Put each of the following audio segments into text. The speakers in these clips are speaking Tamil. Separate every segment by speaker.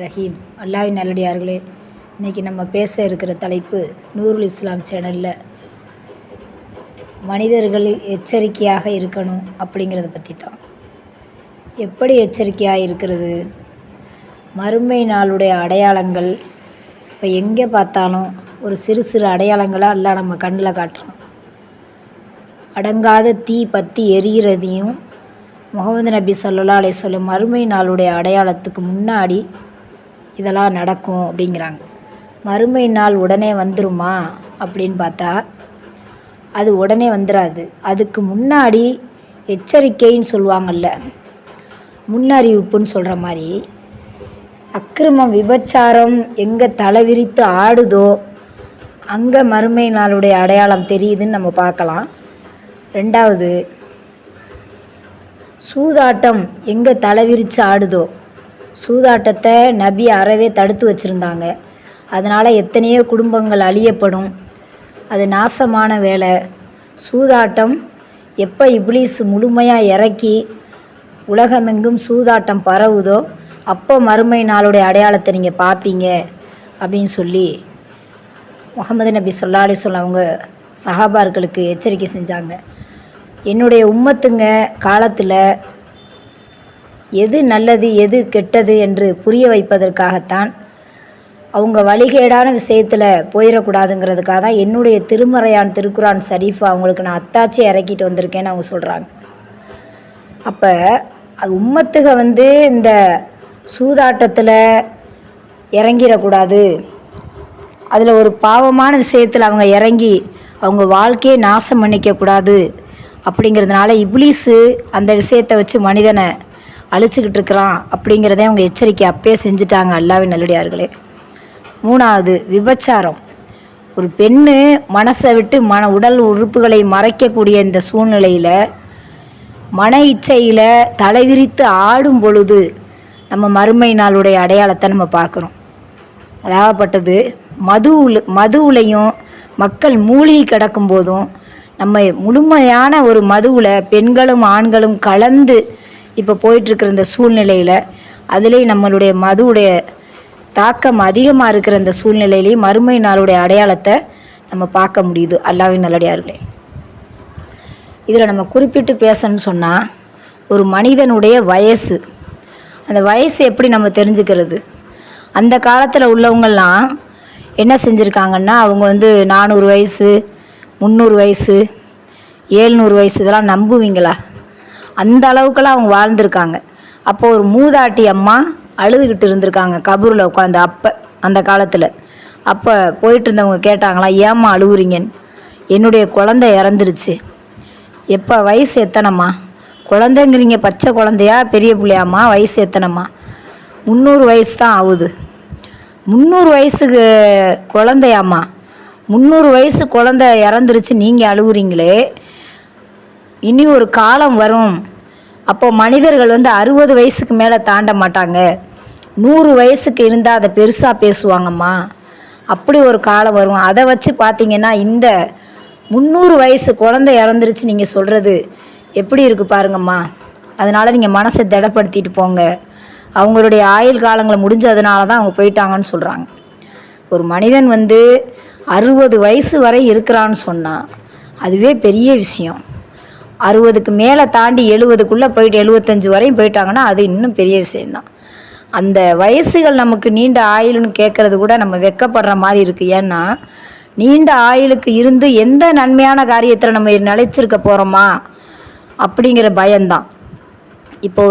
Speaker 1: ரஹீம். அல்லாவின் நல்லடியார்களே இன்றைக்கி நம்ம பேச இருக்கிற தலைப்பு நூருல் இஸ்லாம் சேனலில் மனிதர்கள் எச்சரிக்கையாக இருக்கணும் அப்படிங்கிறத பற்றி தான் எப்படி எச்சரிக்கையாக இருக்கிறது? மறுமை நாளுடைய அடையாளங்கள் இப்போ எங்கே பார்த்தாலும் ஒரு சிறு சிறு அடையாளங்களாக எல்லாம் நம்ம கண்ணில் காட்டுறோம் அடங்காத தீ பற்றி எரிகிறதையும் முகமது நபி ஸல்லல்லாஹு அலைஹி சொல்லும் மறுமை நாளுடைய அடையாளத்துக்கு முன்னாடி இதெல்லாம் நடக்கும் அப்படிங்கிறாங்க. மறுமை நாள் உடனே வந்துருமா அப்படின்னு பார்த்தா அது உடனே வந்துடாது அதுக்கு முன்னாடி எச்சரிக்கைன்னு சொல்லுவாங்கள்ல முன்னறிவிப்புன்னு சொல்கிற மாதிரி அக்கிரமம் விபச்சாரம் எங்கே தலை விரித்து ஆடுதோ அங்கே மறுமை நாளுடைய அடையாளம் தெரியுதுன்னு நம்ம பார்க்கலாம். ரெண்டாவது சூதாட்டம் எங்கே தலைவிரித்து ஆடுதோ சூதாட்டத்தை நபி அறவே தடுத்து வச்சுருந்தாங்க. அதனால் எத்தனையோ குடும்பங்கள் அழியப்படும். அது நாசமான வேலை. சூதாட்டம் எப்போ இப்ளீஸ் முழுமையாக இறக்கி உலகமெங்கும் சூதாட்டம் பரவுதோ அப்போ மறுமை நாளுடைய அடையாளத்தை நீங்கள் பார்ப்பீங்க அப்படின்னு சொல்லி முகமது நபி சொல்லா சொல்லவங்க அவங்க சஹாபார்களுக்கு எச்சரிக்கை செஞ்சாங்க. என்னுடைய உம்மத்துங்க காலத்தில் எது நல்லது எது கெட்டது என்று புரிய வைப்பதற்காகத்தான் அவங்க வழிகேடான விஷயத்தில் போயிடக்கூடாதுங்கிறதுக்காக தான் என்னுடைய திருமறையான் திருக்குரான் ஷரீஃப் அவங்களுக்கு நான் அத்தாச்சி இறக்கிட்டு வந்திருக்கேன்னு அவங்க சொல்கிறாங்க அப்போ உம்மத்துக வந்து இந்த சூதாட்டத்தில் இறங்கிடக்கூடாது. அதில் ஒரு பாவமான விஷயத்தில் அவங்க இறங்கி அவங்க வாழ்க்கையை நாசம் பண்ணிக்கக்கூடாது. அப்படிங்கிறதுனால இப்ளீஸு அந்த விஷயத்தை வச்சு மனிதனை அழிச்சிக்கிட்டு இருக்கிறான் அப்படிங்கிறதே அவங்க எச்சரிக்கை அப்பயே செஞ்சுட்டாங்க அல்லாவின் நல்லடியார்களே. மூணாவது விபச்சாரம். ஒரு பெண்ணு மனசை விட்டு மன உடல் உறுப்புகளை மறைக்கக்கூடிய இந்த சூழ்நிலையில் மன இச்சையில் தலைவிரித்து ஆடும் பொழுது நம்ம மறுமை நாளுடைய அடையாளத்தை நம்ம பார்க்குறோம். அதாகப்பட்டது மதுவில் மதுவுலையும் மக்கள் மூழ்கி கிடக்கும் போதும் நம்ம முழுமையான ஒரு மதுவில் பெண்களும் ஆண்களும் கலந்து இப்போ போயிட்டுருக்கிற இந்த சூழ்நிலையில் அதுலேயும் நம்மளுடைய மதுவுடைய தாக்கம் அதிகமாக இருக்கிற இந்த சூழ்நிலையிலையும் மறுமை நாளுடைய அடையாளத்தை நம்ம பார்க்க முடியுது. அல்லாவின் நல்லடியார்களே. இதில் நம்ம குறிப்பிட்டு பேசணும்னு சொன்னால் ஒரு மனிதனுடைய வயசு. அந்த வயசு எப்படி நம்ம தெரிஞ்சுக்கிறது? அந்த காலத்தில் உள்ளவங்கள்லாம் என்ன செஞ்சுருக்காங்கன்னா அவங்க வந்து நானூறு வயசு முந்நூறு வயசு ஏழ்நூறு வயசு இதெல்லாம் நம்புவீங்களா? அந்த அளவுக்கெல்லாம் அவங்க வாழ்ந்திருக்காங்க. அப்போது ஒரு மூதாட்டி அம்மா அழுதுகிட்டு இருந்திருக்காங்க கபூரில் உட்காந்து அப்போ அந்த காலத்தில். அப்போ போயிட்டு இருந்தவங்க கேட்டாங்களாம் ஏம்மா அழுகுறீங்கன்னு? என்னுடைய குழந்தை இறந்துருச்சு. எப்போ வயசு எத்தனைம்மா? குழந்தைங்கிறீங்க பச்சை குழந்தையா பெரிய பிள்ளையாம்மா வயசு எத்தனைம்மா? முந்நூறு வயசு தான் ஆகுது. முந்நூறு வயசுக்கு குழந்தையாம்மா. முந்நூறு வயசு குழந்தை இறந்துருச்சு நீங்கள் அழுகுறீங்களே. இனி ஒரு காலம் வரும். அப்போ மனிதர்கள் வந்து அறுபது வயசுக்கு மேலே தாண்ட மாட்டாங்க. நூறு வயசுக்கு இருந்தால் அதை பெருசாக பேசுவாங்கம்மா. அப்படி ஒரு காலம் வரும். அதை வச்சு பார்த்தீங்கன்னா இந்த முந்நூறு வயசு குழந்தை இறந்துருச்சு நீங்கள் சொல்கிறது எப்படி இருக்குது பாருங்கம்மா. அதனால் நீங்கள் மனசை திடப்படுத்திட்டு போங்க. அவங்களுடைய ஆயுள் காலங்களை முடிஞ்சதுனால தான் அவங்க போயிட்டாங்கன்னு சொல்கிறாங்க ஒரு மனிதன் வந்து அறுபது வயசு வரை இருக்கிறான்னு சொன்னால் அதுவே பெரிய விஷயம். அறுபதுக்கு மேலே தாண்டி எழுபதுக்குள்ளே போயிட்டு எழுபத்தஞ்சு வரையும் போயிட்டாங்கன்னா அது இன்னும் பெரிய விஷயந்தான் அந்த வயசுகள் நமக்கு நீண்ட ஆயுள்னு கேட்குறது கூட நம்ம வெக்கப்படுற மாதிரி இருக்குது ஏன்னா நீண்ட ஆயுளுக்கு இருந்து எந்த நன்மையான காரியத்தில் நம்ம நிலைச்சிருக்க போகிறோமா அப்படிங்கிற பயம்தான். இப்போ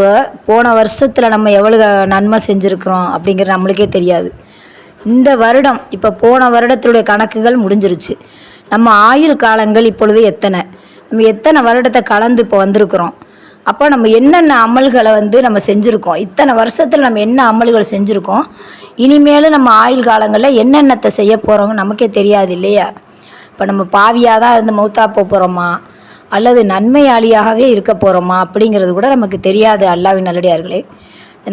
Speaker 1: போன வருஷத்தில் நம்ம எவ்வளோ நன்மை செஞ்சுருக்குறோம் அப்படிங்கிறது நம்மளுக்கே தெரியாது. இந்த வருடம் இப்போ போன வருடத்துடைய கணக்குகள் முடிஞ்சிருச்சு. நம்ம ஆயுள் காலங்கள் இப்பொழுது எத்தனை? நம்ம எத்தனை வருடத்தை கலந்து இப்போ வந்திருக்கிறோம்? அப்போ நம்ம என்னென்ன அமல்களை வந்து நம்ம செஞ்சுருக்கோம்? இத்தனை வருஷத்தில் நம்ம என்ன அமல்கள் செஞ்சுருக்கோம்? இனிமேலும் நம்ம ஆயுள் காலங்களில் என்னென்னத்தை செய்ய போகிறோங்க நமக்கே தெரியாது இல்லையா? இப்போ நம்ம பாவியாக தான் இருந்து மௌத்தா போக போகிறோமா அல்லது நன்மையாளியாகவே இருக்க போகிறோமா அப்படிங்கிறது கூட நமக்கு தெரியாது அல்லாவின் நல்லடியார்களே.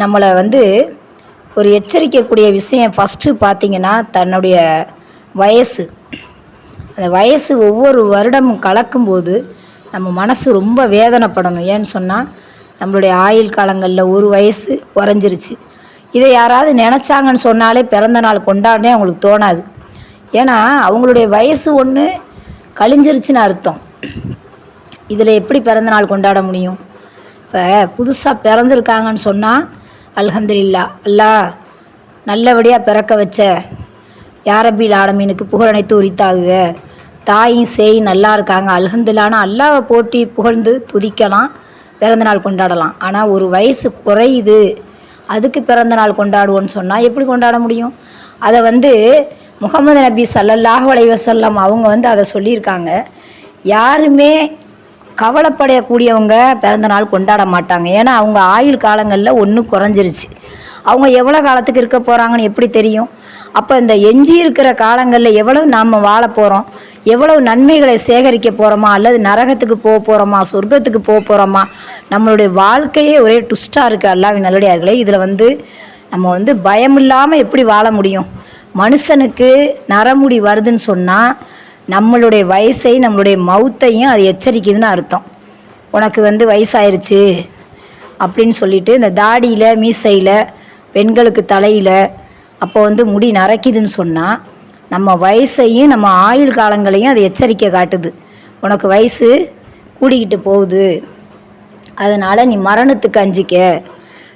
Speaker 1: நம்மளை வந்து ஒரு எச்சரிக்கக்கூடிய விஷயம் ஃபஸ்ட்டு பார்த்திங்கன்னா தன்னுடைய வயசு. அந்த வயசு ஒவ்வொரு வருடமும் கலக்கும்போது நம்ம மனசு ரொம்ப வேதனைப்படணும். ஏன்னு சொன்னால் நம்மளுடைய ஆயுள் காலங்களில் ஒரு வயசு குறைஞ்சிருச்சு. இதை யாராவது நினச்சாங்கன்னு சொன்னாலே பிறந்த நாள் கொண்டாடனே அவங்களுக்கு தோணாது. ஏன்னா அவங்களுடைய வயசு ஒன்று கழிஞ்சிருச்சுன்னு அர்த்தம். இதில் எப்படி பிறந்த நாள் கொண்டாட முடியும்? இப்போ புதுசாக பிறந்திருக்காங்கன்னு சொன்னால் அல்ஹம்துலில்லா அல்லாஹ் நல்லபடியாக பிறக்க வச்ச யாரபில் ஆடமீனுக்கு புகழனைத்து உரித்தாகுக. தாயும் சேய் நல்லா இருக்காங்க. அல்ஹம்துலில்லான்னு அல்லாவை போட்டி புகழ்ந்து துதிக்கலாம் பிறந்தநாள் கொண்டாடலாம். ஆனால் ஒரு வயசு குறையுது. அதுக்கு பிறந்தநாள் கொண்டாடுவோன்னு சொன்னால் எப்படி கொண்டாட முடியும்? அதை வந்து முகமது நபி சல்லல்லாஹ் வலைவசல்லம் அவங்க வந்து அதை சொல்லியிருக்காங்க. யாருமே கவலைப்படையக்கூடியவங்க பிறந்த நாள் கொண்டாட மாட்டாங்க. ஏன்னா அவங்க ஆயுள் காலங்களில் ஒன்றும் குறைஞ்சிருச்சு. அவங்க எவ்வளோ காலத்துக்கு இருக்க போகிறாங்கன்னு எப்படி தெரியும்? அப்போ இந்த எஞ்சி இருக்கிற காலங்களில் எவ்வளவு நாம் வாழ போகிறோம் எவ்வளவு நன்மைகளை சேகரிக்க போகிறோமா அல்லது நரகத்துக்கு போக போகிறோமா சொர்க்கத்துக்கு போக போகிறோமா நம்மளுடைய வாழ்க்கையே ஒரே டுஸ்ட்டாக இருக்குது அல்லாவின் நல்லடியார்களே. இதில் வந்து நம்ம வந்து பயம் இல்லாமல் எப்படி வாழ முடியும்? மனுஷனுக்கு நரமுடி வருதுன்னு சொன்னால் நம்மளுடைய வயசை நம்மளுடைய மவுத்தையும் அது எச்சரிக்குதுன்னு அர்த்தம். உனக்கு வந்து வயசாயிருச்சு அப்படின்னு சொல்லிட்டு இந்த தாடியில் மீசையில் பெண்களுக்கு தலையில் அப்போ வந்து முடி நரைக்குதுன்னு சொன்னால் நம்ம வயசையும் நம்ம ஆயுள் காலங்களையும் அது எச்சரிக்கை காட்டுது. உனக்கு வயசு கூடிக்கிட்டு போகுது. அதனால் நீ மரணத்துக்கு அஞ்சிக்க.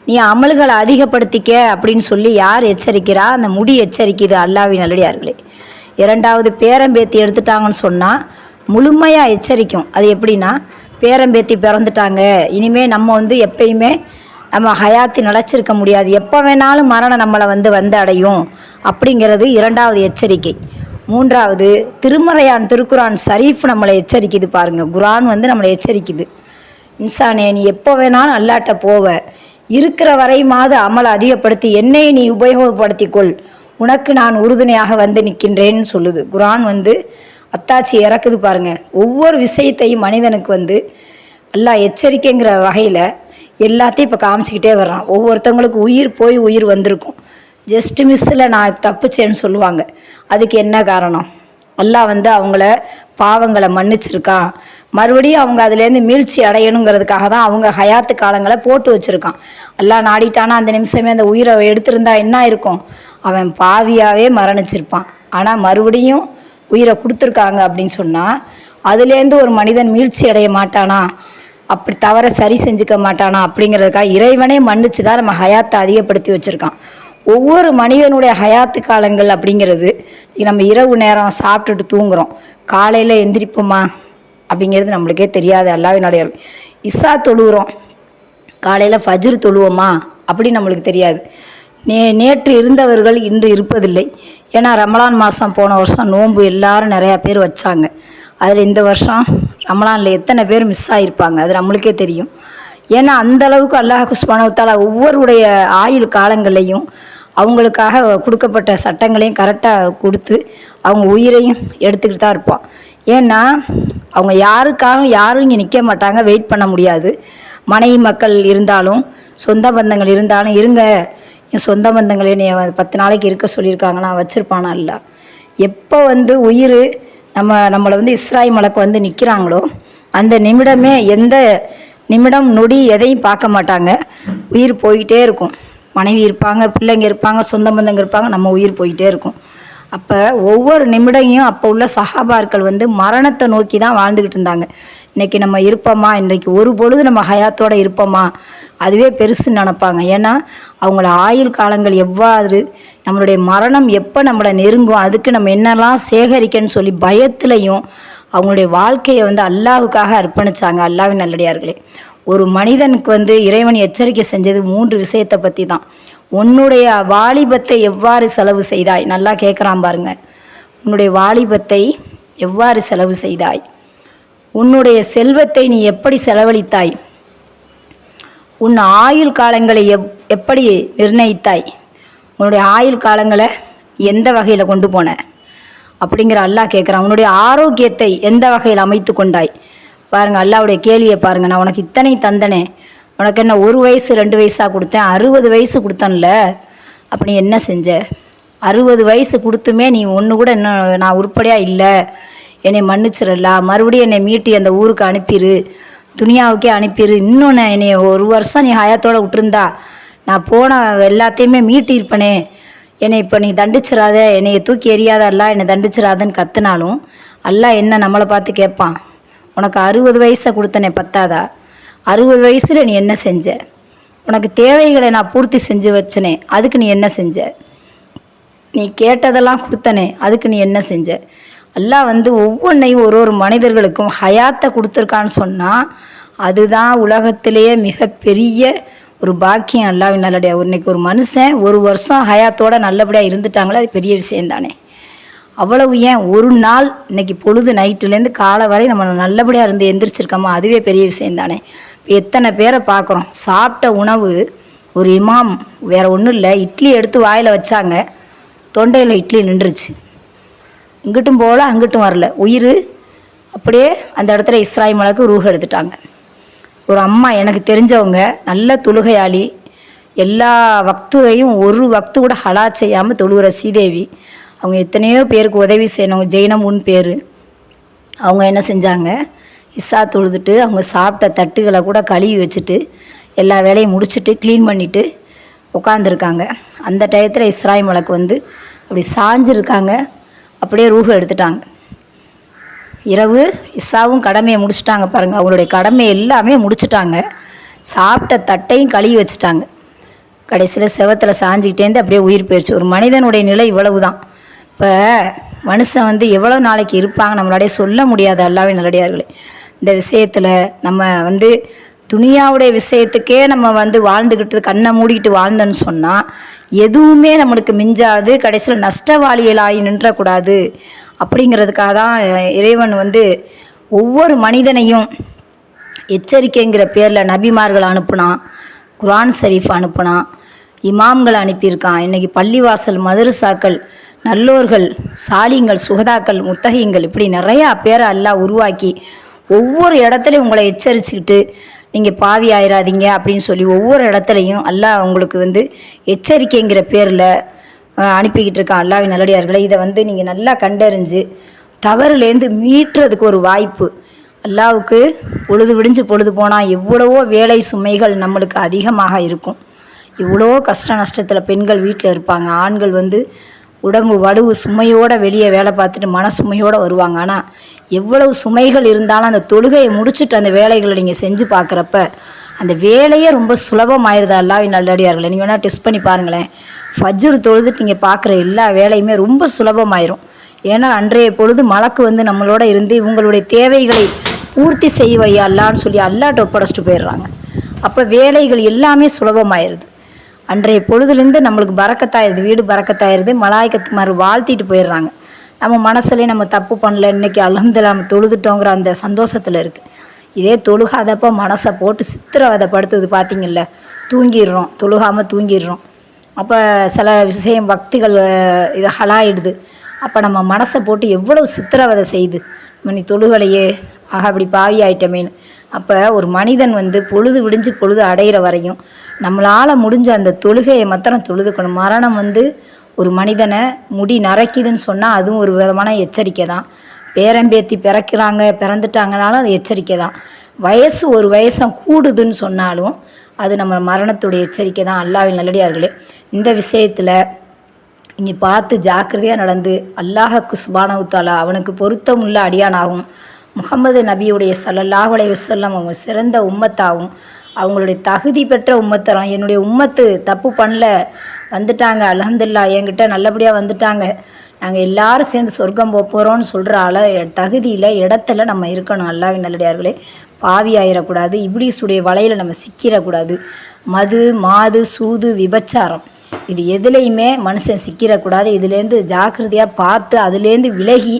Speaker 1: நீ அமல்களை அதிகப்படுத்திக்க அப்படின்னு சொல்லி யார் எச்சரிக்கிறா? அந்த முடி எச்சரிக்குது அல்லாவின் நல்லடியார்களே இரண்டாவது பேரம்பேத்தி எடுத்துட்டாங்கன்னு சொன்னால் முழுமையாக எச்சரிக்கும். அது எப்படின்னா பேரம்பேத்தி பிறந்துட்டாங்க. இனிமேல் நம்ம வந்து எப்பயுமே நம்ம ஹயாத்தி நிலச்சிருக்க முடியாது. எப்போ வேணாலும் மரணம் நம்மளை வந்து வந்து அடையும் அப்படிங்கிறது இரண்டாவது எச்சரிக்கை. மூன்றாவது திருமறையான் திருக்குரான் ஷரீஃப் நம்மளை எச்சரிக்குது பாருங்கள் குரான் வந்து நம்மளை எச்சரிக்குது. இன்சானே நீ எப்போ வேணாலும் அல்லாட்ட போவ. இருக்கிற வரையுமாவது அமலை அதிகப்படுத்தி என்னை நீ உபயோகப்படுத்திக்கொள். உனக்கு நான் உறுதுணையாக வந்து நிற்கின்றேன்னு சொல்லுது. குரான் வந்து அத்தாச்சி இறக்குது பாருங்க. ஒவ்வொரு விஷயத்தையும் மனிதனுக்கு வந்து அல்லாஹ் எச்சரிக்கைங்கிற வகையில் எல்லாத்தையும் இப்போ காமிச்சிக்கிட்டே வர்றான். ஒவ்வொருத்தவங்களுக்கு உயிர் போய் உயிர் வந்திருக்கும். ஜஸ்ட் மிஸ்ஸில் நான் தப்பிச்சேன்னு சொல்லுவாங்க. அதுக்கு என்ன காரணம்? எல்லாம் வந்து அவங்கள பாவங்களை மன்னிச்சிருக்கான் மறுபடியும் அவங்க அதுலேருந்து மீழ்ச்சி அடையணுங்கிறதுக்காக தான் அவங்க ஹயாத்து காலங்களை போட்டு வச்சுருக்கான். எல்லாம் நாடிட்டானா அந்த நிமிஷமே அந்த உயிரை எடுத்திருந்தா என்ன இருக்கும்? அவன் பாவியாகவே மரணிச்சிருப்பான். ஆனால் மறுபடியும் உயிரை கொடுத்துருக்காங்க அப்படின்னு சொன்னால் அதுலேருந்து ஒரு மனிதன் மீழ்ச்சி அடைய மாட்டானா? அப்படி தவற சரி செஞ்சுக்க மாட்டானா அப்படிங்கிறதுக்காக இறைவனே மன்னிச்சு தான் நம்ம ஹயாத்தை அதிகப்படுத்தி வச்சுருக்கான். ஒவ்வொரு மனிதனுடைய ஹயாத்து காலங்கள் அப்படிங்கிறது நம்ம இரவு நேரம் சாப்பிட்டுட்டு தூங்குறோம். காலையில் எந்திரிப்போமா? அப்படிங்கிறது நம்மளுக்கே தெரியாது அல்லாவினுடைய இஸ்ஸா தொழுகிறோம். காலையில் ஃபஜ்ரு தொழுவோமா? அப்படின்னு நம்மளுக்கு தெரியாது. நே நேற்று இருந்தவர்கள் இன்று இருப்பதில்லை. ஏன்னா ரமலான் மாதம் போன வருஷம் நோன்பு எல்லாரும் நிறையா பேர் வச்சாங்க. அதில் இந்த வருஷம் ரமலானில் எத்தனை பேர் மிஸ் ஆகிருப்பாங்க அது நம்மளுக்கே தெரியும். ஏன்னா அந்த அளவுக்கு அல்லாஹ் சுபானவத்தால ஒவ்வொருடைய ஆயுள் காலங்களையும் அவங்களுக்காக கொடுக்கப்பட்ட சட்டங்களையும் கரெக்டாக கொடுத்து அவங்க உயிரையும் எடுத்துக்கிட்டு தான் இருப்பான். ஏன்னா அவங்க யாருக்காகவும் யாரும் இங்கே நிற்க மாட்டாங்க வெயிட் பண்ண முடியாது. மனைவி மக்கள் இருந்தாலும் சொந்த பந்தங்கள் இருந்தாலும் இருங்க. என் சொந்த பந்தங்களே என்னை பத்து நாளைக்கு இருக்க சொல்லியிருக்காங்கன்னா வச்சுருப்பானா இல்லை? எப்போ வந்து உயிர் நம்ம நம்மளை வந்து இஸ்ராய் மலக்கு வந்து நிற்கிறாங்களோ அந்த நிமிடமே எந்த நிமிடம் நொடி எதையும் பார்க்க மாட்டாங்க. உயிர் போயிட்டே இருக்கும். மனைவி இருப்பாங்க பிள்ளைங்க இருப்பாங்க சொந்த பந்தங்க இருப்பாங்க நம்ம உயிர் போயிட்டே இருக்கும். அப்போ ஒவ்வொரு நிமிடையும் அப்போ உள்ள சஹாபார்கள் வந்து மரணத்தை நோக்கி தான் வாழ்ந்துக்கிட்டு இருந்தாங்க. இன்றைக்கி நம்ம இருப்போமா? இன்றைக்கி ஒரு பொழுது நம்ம ஹயாத்தோடு இருப்போமா? அதுவே பெருசுன்னு நினப்பாங்க. ஏன்னா அவங்கள ஆயுள் காலங்கள் எவ்வாறு நம்மளுடைய மரணம் எப்போ நம்மளை நெருங்கும் அதுக்கு நம்ம என்னெல்லாம் சேகரிக்கன்னு சொல்லி பயத்துலையும் அவங்களுடைய வாழ்க்கையை வந்து அல்லாவுக்காக அர்ப்பணிச்சாங்க. அல்லாவின் நல்லடியார்களே. ஒரு மனிதனுக்கு வந்து இறைவன் எச்சரிக்கை செஞ்சது மூன்று விஷயத்தை பற்றி தான் உன்னுடைய வாலிபத்தை எவ்வாறு செலவு செய்தாய்? நல்லா கேட்குறான் பாருங்க. உன்னுடைய வாலிபத்தை எவ்வாறு செலவு செய்தாய்? உன்னுடைய செல்வத்தை நீ எப்படி செலவழித்தாய்? உன் ஆயுள் காலங்களை எப் எப்படி நிர்ணயித்தாய்? உன்னுடைய ஆயுள் காலங்களை எந்த வகையில் கொண்டு போன? அப்படிங்கிற அல்லாஹ் கேட்குறான் உன்னுடைய ஆரோக்கியத்தை எந்த வகையில் அமைத்து கொண்டாய்? பாருங்கள் அல்லாவுடைய கேள்வியை பாருங்கள் நான் உனக்கு இத்தனை தந்தனே. உனக்கு என்ன ஒரு வயசு ரெண்டு வயசாக கொடுத்தேன்? அறுபது வயசு கொடுத்தேன்ல. அப்படி என்ன செஞ்ச? அறுபது வயசு கொடுத்துமே நீ ஒன்று கூட இன்னும் நான் உருப்படியாக இல்லை. என்னை மன்னிச்சிடலா மறுபடியும் என்னை மீட்டி அந்த ஊருக்கு அனுப்பிடு துணியாவுக்கே அனுப்பிடு இன்னும் நான் என்னை ஒரு வருஷம் நீ ஹயாத்தோடு விட்டுருந்தா. நான் போன எல்லாத்தையுமே மீட்டிருப்பனே என்னை இப்போ நீ தண்டிச்சிடாத என்னையை தூக்கி எறியாத அல்லா என்னை தண்டிச்சிடாதன்னு கத்துனாலும் அல்லா என்ன நம்மளை பார்த்து கேட்பான். உனக்கு அறுபது வயசை கொடுத்தனே பத்தாதா? அறுபது வயசில் நீ என்ன செஞ்ச? உனக்கு தேவைகளை நான் பூர்த்தி செஞ்சு வச்சனே அதுக்கு நீ என்ன செஞ்ச? நீ கேட்டதெல்லாம் கொடுத்தனே அதுக்கு நீ என்ன செஞ்ச? எல்லாம் வந்து ஒவ்வொன்றையும் ஒரு ஒரு மனிதர்களுக்கும் ஹயாத்தை கொடுத்துருக்கான்னு சொன்னால் அதுதான் உலகத்திலேயே மிகப்பெரிய ஒரு பாக்கியம். அல்லாவின் நல்லடியா இன்னைக்கு ஒரு மனுஷன் ஒரு வருஷம் ஹயாத்தோட நல்லபடியாக இருந்துட்டாங்களே? அது பெரிய விஷயம் தானே அவ்வளவு ஏன் ஒரு நாள் இன்னைக்கு பொழுது நைட்டுலேருந்து காலை வரை நம்ம நல்லபடியாக இருந்து எந்திரிச்சிருக்கோமா அதுவே பெரிய விஷயம் தானே. இப்போ எத்தனை பேரை பார்க்குறோம். சாப்பிட்ட உணவு ஒரு இமாம் வேற ஒன்றும் இல்லை இட்லி எடுத்து வாயில் வச்சாங்க. தொண்டையில் இட்லி நின்றுச்சு. இங்கிட்டும் போகல அங்கிட்டும் வரல. உயிர் அப்படியே அந்த இடத்துல இஸ்ராய் மலைக்கு ரூஹ் எடுத்துட்டாங்க. ஒரு அம்மா எனக்கு தெரிஞ்சவங்க நல்ல தொழுகையாளி எல்லா வக்துவையும் ஒரு வக்து கூட ஹலா செய்யாமல் தொழுகிற ஸ்ரீதேவி அவங்க எத்தனையோ பேருக்கு உதவி செய்யணும். ஜெயினமுன்னு பேர். அவங்க என்ன செஞ்சாங்க? இசா தொழுதுட்டு அவங்க சாப்பிட்ட தட்டுகளை கூட கழுவி வச்சுட்டு எல்லா வேலையும் முடிச்சுட்டு க்ளீன் பண்ணிவிட்டு உட்காந்துருக்காங்க அந்த டயத்தில் இஸ்ராய் மலக்கு வந்து அப்படி சாஞ்சிருக்காங்க. அப்படியே ரூஹ எடுத்துட்டாங்க. இரவு இசாவும் கடமையை முடிச்சிட்டாங்க பாருங்கள் அவங்களுடைய கடமை எல்லாமே முடிச்சிட்டாங்க. சாப்பிட்ட தட்டையும் கழுவி வச்சுட்டாங்க. கடைசியில் செவத்தில் சாஞ்சிக்கிட்டேருந்து அப்படியே உயிர் போயிடுச்சு ஒரு மனிதனுடைய நிலை இவ்வளவு தான் இப்போ மனுஷன் வந்து எவ்வளோ நாளைக்கு இருப்பாங்க நம்மளாடைய சொல்ல முடியாது அல்லாவே நல்லடியார்களே. இந்த விஷயத்தில் நம்ம வந்து துணியாவுடைய விஷயத்துக்கே நம்ம வந்து வாழ்ந்துக்கிட்டு கண்ணை மூடிக்கிட்டு வாழ்ந்தோன்னு சொன்னால் எதுவுமே நம்மளுக்கு மிஞ்சாது கடைசியில் நஷ்டவாளிகளாகி நின்றக்கூடாது. அப்படிங்கிறதுக்காக தான் இறைவன் வந்து ஒவ்வொரு மனிதனையும் எச்சரிக்கைங்கிற பேரில் நபிமார்கள் அனுப்புனான் குரான் ஷரீஃப் அனுப்புனான் இமாம்கள் அனுப்பியிருக்கான். இன்றைக்கி பள்ளிவாசல் மதுரசாக்கள் நல்லோர்கள் சாலிங்கள் சுகதாக்கள் முத்தகைங்கள் இப்படி நிறையா பேரை அல்லாஹ் உருவாக்கி ஒவ்வொரு இடத்துலையும் உங்களை எச்சரிச்சுக்கிட்டு நீங்கள் பாவி ஆயிராதீங்க அப்படின்னு சொல்லி ஒவ்வொரு இடத்துலையும் அல்லாஹ் உங்களுக்கு வந்து எச்சரிக்கைங்கிற பேரில் அனுப்பிக்கிட்டு இருக்கான் அல்லாவின் நல்லடியார்களை. இதை வந்து நீங்கள் நல்லா கண்டறிஞ்சு தவறுலேருந்து மீட்டுறதுக்கு ஒரு வாய்ப்பு. அல்லாவுக்கு பொழுது விடிஞ்சு பொழுது போனால் எவ்வளவோ வேலை சுமைகள் நம்மளுக்கு அதிகமாக இருக்கும். இவ்வளோ கஷ்ட நஷ்டத்தில் பெண்கள் வீட்டில் இருப்பாங்க. ஆண்கள் வந்து உடம்பு வடுவு சுமையோடு வெளியே வேலை பார்த்துட்டு மன சுமையோடு வருவாங்க. ஆனால் எவ்வளவு சுமைகள் இருந்தாலும் அந்த தொழுகையை முடிச்சுட்டு அந்த வேலைகளை நீங்கள் செஞ்சு பார்க்குறப்ப அந்த வேலையே ரொம்ப சுலபமாயிருதா அல்லாவின் நல்லடியார்களே நீங்கள் வேணால் டெஸ்ட் பண்ணி பாருங்களேன். ஃபஜ்ரு தொழுதுட்டு நீங்கள் பார்க்குற எல்லா வேலையுமே ரொம்ப சுலபமாயிரும். ஏன்னா அன்றைய பொழுது மலக்கு வந்து நம்மளோட இருந்து இவங்களுடைய தேவைகளை பூர்த்தி செய்வையா அல்லான்னு சொல்லி அல்லாட்ட ஒப்படைச்சிட்டு போயிடுறாங்க. அப்போ வேலைகள் எல்லாமே சுலபமாயிருது. அன்றைய பொழுதுலேருந்து நம்மளுக்கு பறக்கத்தாயிருது வீடு பறக்கத்தாயிருது மலாய்க்கத்துமார் வாழ்த்திட்டு போயிடுறாங்க. நம்ம மனசுலேயே நம்ம தப்பு பண்ணல இன்னைக்கு அலமதுல நம்ம தொழுதுட்டோங்கிற அந்த சந்தோஷத்தில் இருக்குது இதே தொழுகாதப்போ மனசை போட்டு சித்திரவதைப்படுத்துது பார்த்தீங்கல்ல தூங்கிடுறோம் தொழுகாமல் தூங்கிடுறோம். அப்போ சில விஷயம் பக்திகள் இது ஹலாயிடுது. அப்போ நம்ம மனசை போட்டு எவ்வளவு சித்திரவதை செய்யுது நீ தொழுகலையே ஆஹா அப்படி பாவி ஆயிட்டமேன்னு அப்போ ஒரு மனிதன் வந்து பொழுது விடிஞ்சு பொழுது அடையிற வரையும் நம்மளால் முடிஞ்ச அந்த தொழுகையை மாத்திரம் தொழுதுக்கணும். மரணம் வந்து ஒரு மனிதனை முடி நரைக்குதுன்னு சொன்னால் அதுவும் ஒரு விதமான எச்சரிக்கை தான். பேரம்பேத்தி பிறக்கிறாங்க பிறந்துட்டாங்கனாலும் அது எச்சரிக்கை தான். வயசு ஒரு வயசம் கூடுதுன்னு சொன்னாலும் அது நம்ம மரணத்துடைய எச்சரிக்கை தான். அல்லாவின் நல்லடியார்களே இந்த விஷயத்தில் இங்கே பார்த்து ஜாக்கிரதையாக நடந்து அல்லாஹக்கு சுபானவுத்தாலா அவனுக்கு பொருத்தமுள்ள அடியானாகும் முகமது நபியுடைய சல்லல்லாஹுலே வசல்லம் அவங்க சிறந்த உம்மத்தாகவும் அவங்களுடைய தகுதி பெற்ற உம்மத்தரம் என்னுடைய உம்மத்து தப்பு பண்ணல வந்துட்டாங்க அலமதுல்லா என்கிட்ட நல்லபடியாக வந்துட்டாங்க நாங்கள் எல்லாரும் சேர்ந்து சொர்க்கம் போக போகிறோம்னு சொல்கிற ஆள தகுதியில் இடத்துல நம்ம இருக்கணும் அல்லாவின் நல்லடியார்களே. பாவி ஆயிடக்கூடாது இப்ளீஸுடைய வலையில் நம்ம சிக்கிடக்கூடாது மது மாது சூது விபச்சாரம். இது எதுலேயுமே மனுஷன் சிக்கிடக்கூடாது இதுலேருந்து ஜாக்கிரதையாக பார்த்து அதுலேருந்து விலகி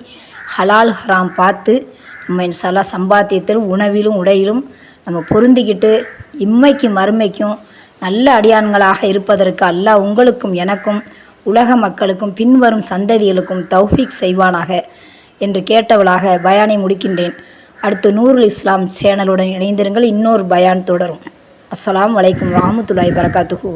Speaker 1: ஹலால் ஹராம் பார்த்து நம்ம இன்ஷால்லா சம்பாத்தியத்திலும் உணவிலும் உடையிலும் நம்ம பொருந்திக்கிட்டு இம்மைக்கும் மறுமைக்கும் நல்ல அடியான்களாக இருப்பதற்கு அல்லாஹ் உங்களுக்கும் எனக்கும் உலக மக்களுக்கும் பின்வரும் சந்ததிகளுக்கும் தௌஃபீக் செய்வானாக என்று கேட்டவளாக பயானை முடிக்கின்றேன். அடுத்து நூருல் இஸ்லாம் சேனலுடன் இணைந்திருங்கள். இன்னொரு பயான் தொடரும். அஸ்லாம் வலைக்கம் வரஹ்மத்துல்லாஹி பரகாத்துஹூ.